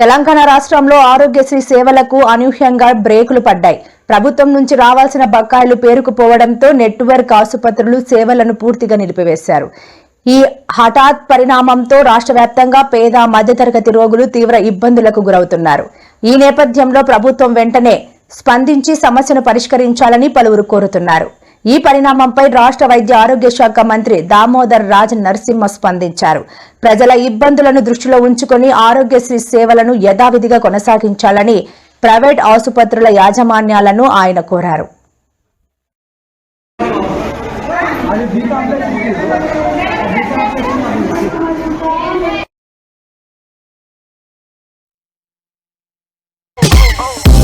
తెలంగాణ రాష్ట్రంలో ఆరోగ్యశ్రీ సేవలకు అనూహ్యంగా బ్రేకులు పడ్డాయి. ప్రభుత్వం నుంచి రావాల్సిన బకాయిలు పేరుకుపోవడంతో నెట్వర్క్ ఆసుపత్రులు సేవలను పూర్తిగా నిలిపివేశారు. ఈ హఠాత్ పరిణామంతో రాష్ట్ర వ్యాప్తంగా పేద మధ్యతరగతి రోగులు తీవ్ర ఇబ్బందులకు గురవుతున్నారు. ఈ నేపథ్యంలో ప్రభుత్వం వెంటనే స్పందించి సమస్యను పరిష్కరించాలని పలువురు కోరుతున్నారు. ఈ పరిణామంపై రాష్ట్ర వైద్య ఆరోగ్య శాఖ మంత్రి దామోదర్ రాజ్ నరసింహ స్పందించారు ప్రజల ఇబ్బందులను దృష్టిలో ఉంచుకుని ఆరోగ్యశ్రీ సేవలను యథావిధిగా కొనసాగించాలని ప్రైవేట్ ఆసుపత్రుల యాజమాన్యాలను ఆయన కోరారు Oh.